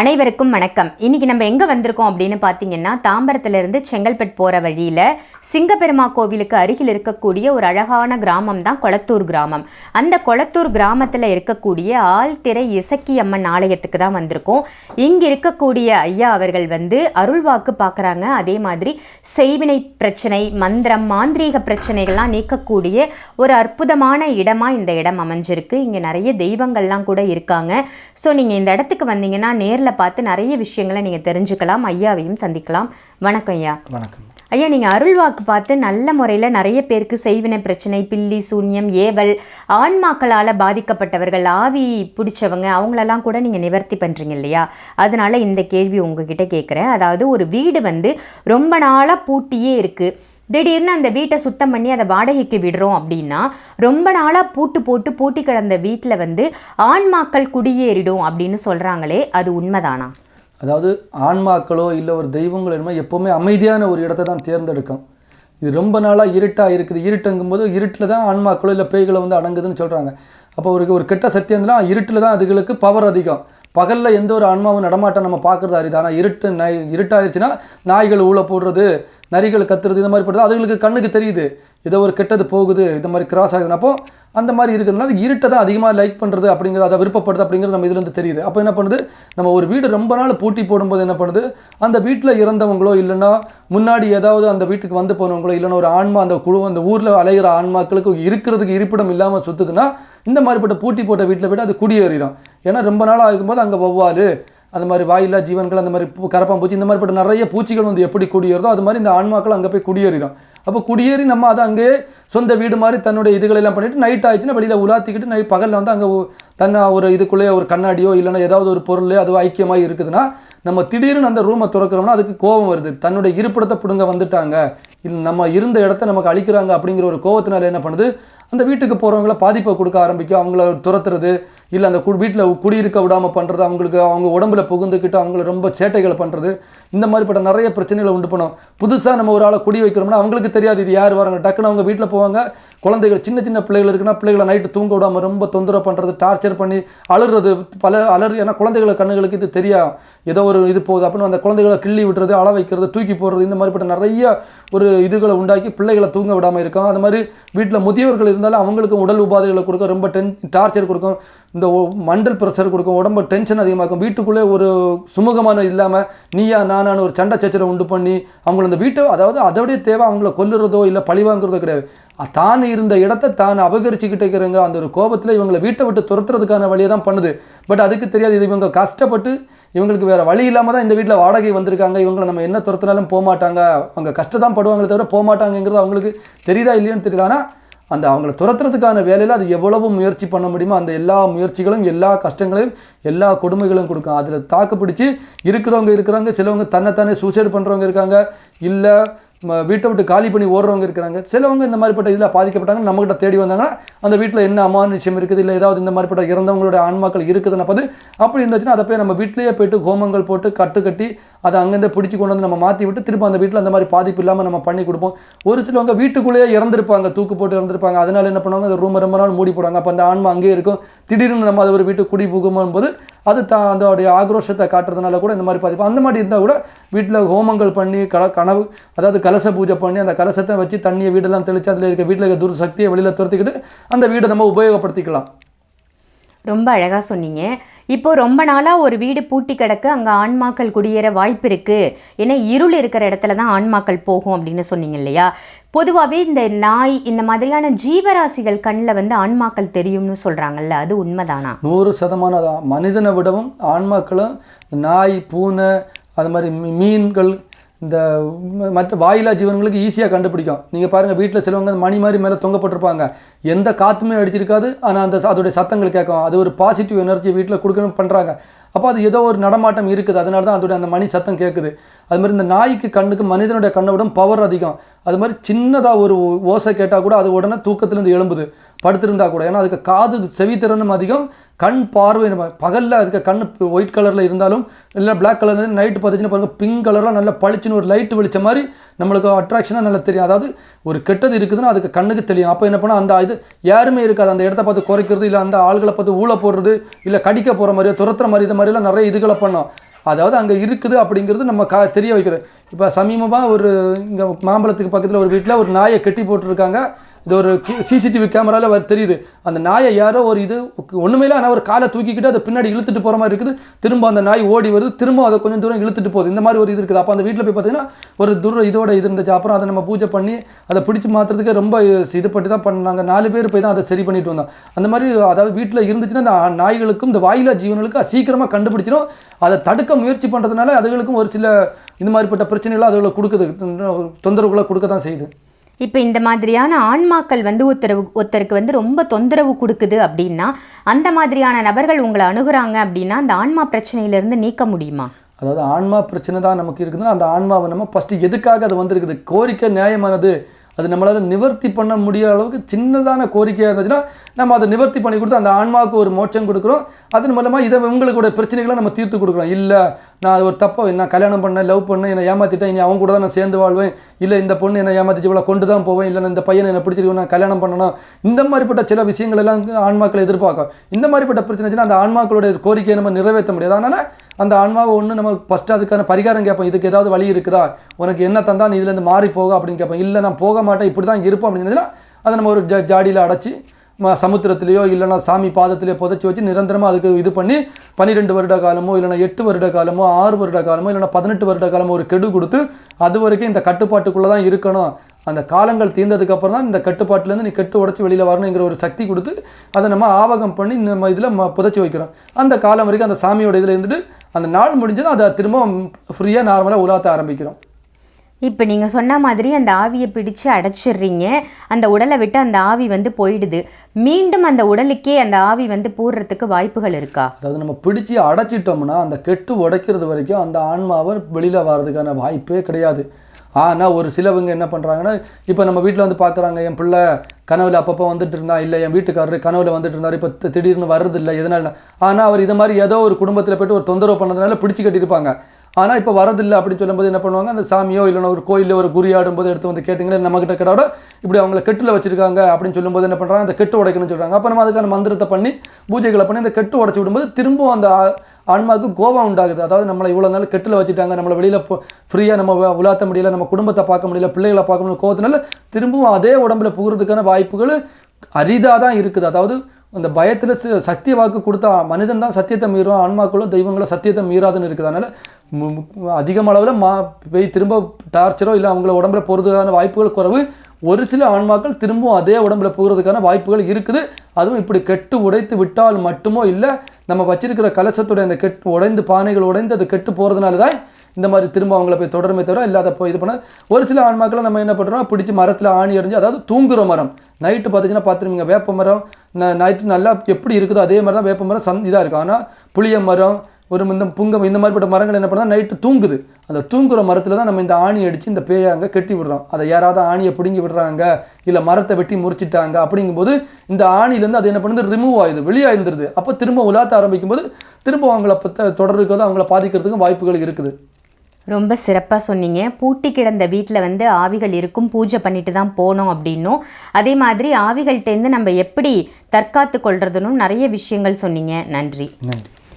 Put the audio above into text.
அனைவருக்கும் வணக்கம். இன்னைக்கு நம்ம எங்க வந்திருக்கோம் அப்படின்னு பார்த்தீங்கன்னா தாம்பரத்துலேருந்து செங்கல்பட் செங்கல்பட்டு போற வழியில சிங்கப்பெருமா கோவிலுக்கு அருகில் இருக்கக்கூடிய ஒரு அழகான கிராமம் தான் கொளத்தூர் கிராமம். அந்த கொளத்தூர் கிராமத்துல இருக்கக்கூடிய ஆழ்திரை இசக்கி அம்மன் ஆலயத்துக்கு தான் வந்திருக்கோம். இங்க இருக்கக்கூடிய ஐயா அவர்கள் வந்து அருள்வாக்கு பார்க்குறாங்க அதே மாதிரி செய்வினை பிரச்சனை மந்திரம் மாந்திரீக பிரச்சனைகள்லாம் நீக்கக்கூடிய ஒரு அற்புதமான இடமா இந்த இடம் அமைஞ்சிருக்கு. இங்க நிறைய தெய்வங்கள்லாம் கூட இருக்காங்க. ஸோ நீங்க இந்த இடத்துக்கு வந்தீங்கன்னா நேரில் பார்த்து நிறைய விஷயங்களை நீங்க தெரிஞ்சுக்கலாம் ஐயாவையும் சந்திக்கலாம். வணக்கம் ஐயா. வணக்கம். ஐயா நீங்கள் அருள்வாக்கு பார்த்து நல்ல முறையில் நிறைய பேருக்கு செய்வினை பிரச்சனை பில்லி சூன்யம் ஏவல் ஆன்மாக்களால் பாதிக்கப்பட்டவர்கள் ஆவி பிடிச்சவங்க அவங்களெல்லாம் கூட நீங்கள் நிவர்த்தி பண்ணுறீங்க இல்லையா? அதனால இந்த கேள்வி உங்ககிட்ட கேட்குறேன் அதாவது ஒரு வீடு வந்து ரொம்ப நாளாக பூட்டியே இருக்குது திடீர்னு அந்த வீட்டை சுத்தம் பண்ணி அதை வாடகைக்கு விடுறோம் அப்படின்னா ரொம்ப நாளாக பூட்டு போட்டு பூட்டி கிடந்த வீட்டில் வந்து ஆன்மாக்கள் குடியேறிடும் அப்படின்னு சொல்கிறாங்களே அது உண்மைதானா? அதாவது ஆன்மாக்களோ இல்லை ஒரு தெய்வங்களோ என்னமோ எப்போவுமே அமைதியான ஒரு இடத்த தான் தேர்ந்தெடுக்கும். இது ரொம்ப நாளாக இருட்டாக இருக்குது. இருட்டுங்கும்போது இருட்டில் தான் ஆன்மாக்களோ இல்லை பேய்களோ வந்து அடங்குதுன்னு சொல்கிறாங்க அப்போ ஒரு ஒரு கெட்ட சத்தியம்னா இருட்டில் தான் அதுகளுக்கு பவர் அதிகம். பகலில் எந்த ஒரு ஆன்மாவும் நடமாட்டம் நம்ம பார்க்குறது அரிது. ஆனால் இருட்டு நாய் இருட்டாயிருச்சுன்னா நாய்கள் ஊழ போடுறது நரிகள் கத்துறது இந்த மாதிரி போடுறது அதுகளுக்கு கண்ணுக்கு தெரியுது. ஏதோ ஒரு கெட்டது போகுது இந்த மாதிரி கிராஸ் ஆகுதுன்னா. அப்போ அந்த மாதிரி இருக்கிறதுனால இருட்டை தான் அதிகமாக லைக் பண்ணுறது அப்படிங்கிறது அதை விருப்பப்படுது அப்படிங்கிறது நம்ம இதுலேருந்து தெரியுது. அப்போ என்ன பண்ணுது? நம்ம ஒரு வீடு ரொம்ப நாள் பூட்டி போடும்போது என்ன பண்ணுது? அந்த வீட்டில் இறந்தவங்களோ இல்லைன்னா முன்னாடி ஏதாவது அந்த வீட்டுக்கு வந்து போனவங்களோ இல்லைன்னா ஒரு ஆன்மா அந்த குழு அந்த ஊரில் அலைகிற ஆன்மாக்களுக்கு இருக்கிறதுக்கு இருப்பிடம் இல்லாமல் சுற்றுதுன்னா இந்த மாதிரிப்பட்ட பூட்டி போட்ட வீட்டில் போய்ட்டு அது குடியேறிடும். ஏன்னா ரொம்ப நாள் ஆகும்போது அங்கே வௌவால். அந்த மாதிரி வாயில்லா ஜீவன்கள் அந்த மாதிரி பூ கரப்பாம்பூச்சி இந்த மாதிரிப்பட்ட நிறைய பூச்சிகள் வந்து எப்படி குடியேறுதோ அது மாதிரி இந்த ஆன்மாக்கள் அங்கே போய் குடியேறிடும். அப்போ குடியேறி நம்ம அதை அங்கேயே சொந்த வீடு மாதிரி தன்னுடைய இதுகளெல்லாம் பண்ணிவிட்டு நைட் ஆயிடுச்சுன்னா வெளியில் உலாத்திக்கிட்டு நைட் பகலில் வந்து அங்கே தன்னை ஒரு இதுக்குள்ளேயே ஒரு கண்ணாடியோ இல்லைன்னா ஏதாவது ஒரு பொருளோ அது ஐக்கியமாக இருக்குதுன்னா நம்ம திடீர்னு அந்த ரூமை திறக்கிறோம்னா அதுக்கு கோபம் வருது. தன்னுடைய இருப்பிடத்தை பிடுங்க வந்துட்டாங்க. இது நம்ம இருந்த இடத்த நமக்கு அழிக்கிறாங்க அப்படிங்கிற ஒரு கோவத்தினால என்ன பண்ணுது? அந்த வீட்டுக்கு போகிறவங்கள பாதிப்பை கொடுக்க ஆரம்பிக்கும். அவங்கள துரத்துறது இல்லை அந்த கு வீட்டில் குடியிருக்க விடாமல் பண்ணுறது அவங்களுக்கு அவங்க உடம்புல புகுந்துக்கிட்டு அவங்கள ரொம்ப சேட்டைகளை பண்ணுறது இந்த மாதிரிப்பட்ட நிறைய பிரச்சனைகளை உண்டு பண்ணும். புதுசாக நம்ம ஒரு ஆளை குடி வைக்கிறோம்னா அவங்களுக்கு தெரியாது இது யார் வராங்க. டக்குன்னு அவங்க வீட்டில் போவாங்க. குழந்தைகள் சின்ன சின்ன பிள்ளைகள் இருக்குன்னா பிள்ளைகளை நைட்டு தூங்க விடாமல் ரொம்ப தொந்தரவு பண்ணுறது டார்ச்சர் பண்ணி அழுறது பல அலறு ஏன்னா குழந்தைகளை கண்ணுகளுக்கு இது தெரியும் ஏதோ ஒரு இது போகுது. அப்படின்னு அந்த குழந்தைகளை கிள்ளி விடுறது அள வைக்கிறது தூக்கி போடுறது இந்த மாதிரிப்பட்ட நிறைய ஒரு இதுகளை உண்டாக்கி பிள்ளைகளை தூங்க விடாமல் இருக்கும் அது மாதிரி வீட்டில் முதியவர்கள் இருந்தாலும் அவங்களுக்கும் உடல் உபாதைகளை கொடுக்கும். ரொம்ப டென் டார்ச்சர் கொடுக்கும். இந்த ஒ- மண்டல் ப்ரெஷர் கொடுக்கும். உடம்பு டென்ஷன் அதிகமாக்கும். வீட்டுக்குள்ளே ஒரு சுமூகமான இல்லாமல் நீயா நான் நான் ஒரு சண்டை சச்சரவை உண்டு பண்ணி அவங்கள அந்த வீட்டை அதாவது அதோடைய தேவை அவங்கள கொல்லுறதோ இல்லை பழி வாங்குறதோ கிடையாது. தான் இருந்த இடத்த தான் அபகரிச்சுக்கிட்டு இருக்கிறங்க அந்த ஒரு கோபத்தில் இவங்களை வீட்டை விட்டு துரத்துறதுக்கான வழியை தான் பண்ணுது. பட் அதுக்கு தெரியாது இது இவங்க கஷ்டப்பட்டு இவங்களுக்கு வேறு வழி இல்லாமல் தான் இந்த வீட்டில் வாடகை வந்திருக்காங்க. இவங்களை நம்ம என்ன துரத்தினாலும் போக மாட்டாங்க அவங்க கஷ்டம் தான் படுவாங்களே தவிர போக மாட்டாங்கங்கிறது அவங்களுக்கு தெரியுதா இல்லையான்னு தெரியல. ஆனால் அந்த அவங்கள துரத்துறதுக்கான வேலையில் அது எவ்வளவு முயற்சி பண்ண முடியுமோ அந்த எல்லா முயற்சிகளும் எல்லா கஷ்டங்களையும் எல்லா கொடுமைகளும் கொடுக்கும். அதில் தாக்கு பிடிச்சி இருக்கிறவங்க இருக்கிறாங்க சிலவங்க தன்னைத்தானே சூசைட் பண்ணுறவங்க இருக்காங்க. இல்லை வீட்டை விட்டு காலி பண்ணி ஓடுறவங்க இருக்கிறாங்க. சிலவங்க இந்த மாதிரிப்பட்ட இதில் பாதிக்கப்பட்டாங்க. நம்மகிட்ட தேடி வந்தாங்கன்னா அந்த வீட்டில் என்ன அமானுஷ்யம் இருக்குது இல்லை ஏதாவது இந்த மாதிரிப்பட்ட இறந்தவங்களோட ஆன்மாக்கள் இருக்குதுன்னு பார்த்து அப்படி இருந்துச்சுன்னா அதை போய் நம்ம வீட்டிலேயே போயிட்டு ஹோமங்கள் போட்டு கட்டு கட்டி அதை அங்கேருந்து பிடிச்சி கொண்டு வந்து நம்ம மாற்றி விட்டு திரும்ப அந்த வீட்டில் அந்த மாதிரி பாதிப்பு இல்லாமல் நம்ம பண்ணி கொடுப்போம். ஒரு சிலவங்க வீட்டுக்குள்ளேயே இறந்துருப்பாங்க தூக்கு போட்டு இறந்துருப்பாங்க. அதனால என்ன பண்ணுவாங்க? அந்த ரூம் ரொம்ப நாள் மூடி போடுவாங்க. அப்போ அந்த ஆன்மா அங்கேயே இருக்கும். திடீர்னு நம்ம அதை ஒரு வீட்டுக்கு குடி புகும்போது போது அது த அதோடைய ஆக்ரோஷத்தை காட்டுறதுனால கூட இந்த மாதிரி பாதிப்பு அந்த மாதிரி இருந்தால் கூட வீட்டில் ஹோமங்கள் பண்ணி கல கனவு அதாவது கலச பூஜை பண்ணி அந்த கலசத்தை வச்சு தண்ணியை வீடெல்லாம் தெளித்து அதில் இருக்க வீட்டில் இருக்க துர்சக்தியை வெளியில் துரத்திக்கிட்டு அந்த வீடை நம்ம உபயோகப்படுத்திக்கலாம். ரொம்ப அழகாக சொன்னீங்க. இப்போது ரொம்ப நாளாக ஒரு வீடு பூட்டி கிடக்க அங்கே ஆன்மாக்கள் குடியேற வாய்ப்பு இருக்குது ஏன்னா இருள் இருக்கிற இடத்துல தான் ஆன்மாக்கள் போகும் அப்படின்னு சொன்னீங்க இல்லையா? பொதுவாகவே இந்த நாய் இந்த மாதிரியான ஜீவராசிகள் கண்ணில் வந்து ஆன்மாக்கள் தெரியும்னு சொல்கிறாங்கல்ல அது உண்மைதானா? நூறு சதமான மனிதனை விடவும் ஆன்மாக்களும் நாய் பூனை அது மாதிரி மீ- மீன்கள் இந்த மற்ற வாயிலா ஜீவன்களுக்கு ஈஸியாக கண்டுபிடிக்கும். நீங்கள் பாருங்கள் வீட்டில் சிலவங்க மணி மாதிரி மேலே தொங்கப்பட்டிருப்பாங்க. எந்த காற்றுமே அடிச்சிருக்காது. ஆனால் அந்த அதோடைய சத்தங்கள் கேட்கும். அது ஒரு பாசிட்டிவ் எனர்ஜி வீட்டில் கொடுக்கணும் பண்ணுறாங்க அப்போ அது ஏதோ ஒரு நடமாட்டம் இருக்குது. அதனால தான் அதோடைய அந்த மணி சத்தம் கேட்குது. அது மாதிரி இந்த நாய்க்கு கண்ணுக்கு மனிதனுடைய கண்ணை விட பவர் அதிகம். அது மாதிரி சின்னதாக ஒரு ஓசை கேட்டால் கூட அது உடனே தூக்கத்துலேருந்து எழும்புது. படுத்திருந்தா கூட. ஏன்னா அதுக்கு காது செவித்திறனும் அதிகம் கண் பார்வை பகலில் அதுக்கு கண் ஒயிட் கலரில் இருந்தாலும் இல்லை பிளாக் கலர் நைட்டு பார்த்துச்சுன்னா பாருங்கள் பிங்க் கலரில் நல்லா பளிச்சுன்னு ஒரு லைட் வெளிச்ச மாதிரி நம்மளுக்கு அட்ராக்ஷனாக நல்லா தெரியும். அதாவது ஒரு கெட்டது இருக்குதுன்னா அதுக்கு கண்ணுக்கு தெரியும். அப்போ என்ன பண்ணால் அந்த இது யாருமே இருக்காது. அந்த இடத்த பார்த்து குறைக்கிறது இல்லை அந்த ஆள்களை பார்த்து ஊழ போடுறது இல்லை கடிக்க போகிற மாதிரியோ துரத்துற மாதிரி இது மாதிரிலாம் நிறைய இதுகளை பண்ணோம். அதாவது அங்கே இருக்குது அப்படிங்கிறது நம்ம கா தெரிய வைக்கிறோம் இப்போ சமீபமாக ஒரு இங்கே மாம்பழத்துக்கு பக்கத்தில் ஒரு வீட்டில் ஒரு நாயை கட்டி போட்டிருக்காங்க. இது ஒரு சிசிடிவி கேமராவில் தெரியுது. அந்த நாயை யாரோ ஒரு இது ஒன்றுமே இல்லை ஆனால் ஒரு காலை தூக்கிக்கிட்டு அதை பின்னாடி இழுத்துட்டு போகிற மாதிரி இருக்குது. திரும்ப அந்த நாய் ஓடி வருது. திரும்ப அதை கொஞ்சம் தூரம் இழுத்துட்டு போகுது. இந்த மாதிரி ஒரு இது இருக்குது. அப்போ அந்த வீட்டில் போய் பார்த்தீங்கன்னா ஒரு துர இதோட இது இருந்துச்சு. அப்புறம் அதை நம்ம பூஜை பண்ணி அதை பிடிச்சி மாற்றுறதுக்கு ரொம்ப இது பட்டு தான் பண்ணாங்க. நாலு பேர் போய் தான் அதை சரி பண்ணிட்டு வந்தோம். அந்த மாதிரி அதாவது வீட்டில் இருந்துச்சுன்னா அந்த நாய்களுக்கும் இந்த வாயிலா ஜீவனுக்கும் சீக்கிரமாக கண்டுபிடிச்சிடும் அதை தடுக்க முயற்சி பண்ணுறதுனால அதுகளுக்கும் ஒரு சில இந்த மாதிரிப்பட்ட பிரச்சனைகளை அதுகளை கொடுக்குது. தொந்தரவுகளை கொடுக்க தான் செய்யுது. இப்போ இந்த மாதிரியான ஆன்மாக்கள் வந்து ஒருத்தரவு ஒருத்தருக்கு வந்து ரொம்ப தொந்தரவு கொடுக்குது அப்படின்னா அந்த மாதிரியான நபர்கள் உங்களை அணுகுறாங்க அப்படின்னா அந்த ஆன்மா பிரச்சனையிலேருந்து நீக்க முடியுமா? அதாவது ஆன்மா பிரச்சனை தான் நமக்கு இருக்குதுன்னா அந்த ஆன்மாவை நம்ம ஃபஸ்ட்டு எதுக்காக அது வந்திருக்குது? கோரிக்கை நியாயமானது அது நம்மளால் நிவர்த்தி பண்ண முடியாத அளவுக்கு சின்னதான கோரிக்கையாக இருந்துச்சுன்னா நம்ம அதை நிவர்த்தி பண்ணி கொடுத்து அந்த ஆன்மாவுக்கு ஒரு மோட்சம் கொடுக்குறோம். அதன் மூலமாக இதை உங்களுடைய பிரச்சனைகளை நம்ம தீர்த்து கொடுக்குறோம். இல்லை நான் ஒரு தப்பை நான் கல்யாணம் பண்ணேன் லவ் பண்ணேன் என்னை ஏமாற்றிட்டேன் இனி அவங்க கூட தான் நான் சேர்ந்து வாழ்வேன். இல்லை இந்த பொண்ணு என்னை ஏமாத்திச்சு இவ்வளோ கொண்டு தான் போவேன். இல்லை இந்த பையனை என்னை பிடிச்சிருக்கேன் நான் கல்யாணம் பண்ணணும். இந்த மாதிரிப்பட்ட சில விஷயங்கள் எல்லாம் ஆன்மாக்களை எதிர்பார்க்கும். இந்த மாதிரிப்பட்ட பிரச்சனை அந்த ஆன்மாக்களுடைய கோரிக்கையை நம்ம நிறைவேற்ற முடியாது. அதனால் அந்த ஆன்மாவை ஒன்று நம்ம ஃபஸ்ட்டு அதுக்கான பரிகாரம் கேட்போம். இதுக்கு ஏதாவது வழி இருக்குதா? உனக்கு என்ன தந்தால் நீ இதுலேருந்து மாறி போக அப்படின்னு கேட்போம். இல்லை நான் போக மாட்டேன் இப்படி தான் இருப்போம் அப்படின்னு அதை நம்ம ஒரு ஜ ஜாடியில் அடைச்சி சமுத்திரத்திலேயோ இல்லைனா சாமி பாதத்திலேயோ புதைச்சி வச்சு நிரந்தரமாக அதுக்கு இது பண்ணி பன்னிரெண்டு வருட காலமோ இல்லைனா எட்டு வருட காலமோ ஆறு வருட காலமோ இல்லைனா பதினெட்டு வருட காலமோ ஒரு கெடு கொடுத்து அது வரைக்கும் இந்த கட்டுப்பாட்டுக்குள்ளே தான் இருக்கணும். அந்த காலங்கள் தீர்ந்ததுக்கப்புறம் தான் இந்த கட்டுப்பாட்டிலேருந்து நீ கெட்டு உடச்சி வெளியில் வரணுங்கிற ஒரு சக்தி கொடுத்து அதை நம்ம ஆவகம் பண்ணி நம்ம இதில் ம புதைச்சி வைக்கிறோம். அந்த காலம் வரைக்கும் அந்த சாமியோட இதில் இருந்துட்டு அந்த நாள் முடிஞ்சதும் அதை திரும்ப ஃப்ரீயாக நார்மலாக உலாத்த ஆரம்பிக்கிறோம். இப்போ நீங்கள் சொன்ன மாதிரி அந்த ஆவியை பிடிச்சு அடைச்சிடுறீங்க. அந்த உடலை விட்டு அந்த ஆவி வந்து போயிடுது. மீண்டும் அந்த உடலுக்கே அந்த ஆவி வந்து போடுறதுக்கு வாய்ப்புகள் இருக்கா? அதாவது நம்ம பிடிச்சி அடைச்சிட்டோம்னா அந்த கெட்டு உடைக்கிறது வரைக்கும் அந்த ஆன்மாவை வெளியில் வர்றதுக்கான வாய்ப்பே கிடையாது. ஆனால் ஒரு சிலவங்க என்ன பண்ணுறாங்கன்னா இப்போ நம்ம வீட்டில் வந்து பார்க்குறாங்க என் பிள்ளை கனவில் அப்பப்போ வந்துட்டு இருந்தா இல்லை என் வீட்டுக்காரரு கனவில் வந்துட்டு இருந்தார் இப்போ திடீர்னு வர்றதில்லை எதனால? ஆனால் அவர் இது மாதிரி ஏதோ ஒரு குடும்பத்தில் போய்ட்டு ஒரு தொந்தரவு பண்ணதுனால பிடிச்சி கட்டியிருப்பாங்க. ஆனால் இப்போ வரதில்லை அப்படின்னு சொல்லும்போது என்ன பண்ணுவாங்க? அந்த சாமியோ இல்லைன்னா ஒரு கோயிலில் ஒரு குறி ஆடும்போது எடுத்து வந்து கேட்டிங்கன்னா நம்மக்கிட்ட கேட்டோட இப்படி அவங்கள கெட்டில் வச்சிருக்காங்க அப்படின்னு சொல்லும்போது என்ன பண்ணுறாங்க அந்த கெட்டு உடைக்கணும்னு சொல்கிறாங்க அப்போ நம்ம அதுக்கான மந்திரத்தை பண்ணி பூஜைகளை பண்ணி அந்த கெட்டு உடைச்சி விடும்போது திரும்பவும் அந்த ஆன்மாவுக்கு கோபம் உண்டாகுது. அதாவது நம்மளை இவ்வளோ நாள் கெட்டில் வச்சுட்டாங்க. நம்மளை வெளியில் ஃப்ரீயாக நம்ம உலாத்த முடியல. நம்ம குடும்பத்தை பார்க்க முடியல. பிள்ளைகளை பார்க்க முடியல. கோவத்தினால திரும்பவும் அதே உடம்புல புகுறதுக்கான வாய்ப்புகள் அரிதாக தான் இருக்குது. அதாவது அந்த பயத்தில் சத்திய வாக்கு கொடுத்தா மனிதன் தான் சத்தியத்தை மீறும் ஆன்மாக்களோ தெய்வங்களோ சத்தியத்தை மீறாதுன்னு இருக்குது. அதனால் அதிகம் அளவில் மா போய் திரும்ப டார்ச்சரோ இல்லை அவங்கள உடம்புல போகிறதுக்கான வாய்ப்புகள் குறைவு. ஒரு சில ஆன்மாக்கள் திரும்பவும் அதே உடம்புல போகிறதுக்கான வாய்ப்புகள் இருக்குது. அதுவும் இப்படி கெட்டு உடைத்து விட்டால் மட்டுமோ இல்லை நம்ம வச்சிருக்கிற கலசத்துடைய அந்த கெட்டு உடைந்து பானைகள் உடைந்து அது கெட்டு போகிறதுனால தான் இந்த மாதிரி திரும்ப அவங்கள போய் தொடருமே தவிர இல்லாத போய் இது பண்ண ஒரு சில ஆன்மாக்களை நம்ம என்ன பண்ணுறோம் பிடிச்சி மரத்தில் ஆணி அடிஞ்சு அதாவது தூங்குற மரம். நைட்டு பார்த்தீங்கன்னா பார்த்துருவீங்க வேப்ப மரம் நைட்டு நல்லா எப்படி இருக்குதோ அதே மாதிரி தான் வேப்ப மரம் சந் இதாக இருக்கும். ஆனால் புளிய மரம் ஒரு இந்த புங்கம் இந்த மாதிரிப்பட்ட மரங்கள் என்ன பண்ணால் நைட்டு தூங்குது. அந்த தூங்குற மரத்தில் தான் நம்ம இந்த ஆணி அடித்து இந்த பேயை அங்கே கட்டி விடுறோம். அதை யாராவது ஆணியை பிடுங்கி விடுறாங்க இல்லை மரத்தை வெட்டி முறிச்சிட்டாங்க அப்படிங்கும்போது இந்த ஆணிலேருந்து அது என்ன பண்ணுது? ரிமூவ் ஆகுது வெளியாயிருந்துருது. அப்போ திரும்ப உலாத்த ஆரம்பிக்கும்போது திரும்ப அவங்கள பத்த தொடர்றதுக்கு அவங்கள பாதிக்கிறதுக்கும் வாய்ப்புகள் இருக்குது. ரொம்ப சிறப்பாக சொன்னீங்க. பூட்டி கிடந்த வீட்டில் வந்து ஆவிகள் இருக்கும் பூஜை பண்ணிட்டு தான் போனோம் அப்படின்னும். அதே மாதிரி ஆவிகள்கிட்டேருந்து நம்ம எப்படி தற்காத்து கொள்றதுன்னு நிறைய விஷயங்கள் சொன்னீங்க. நன்றி. நன்றி.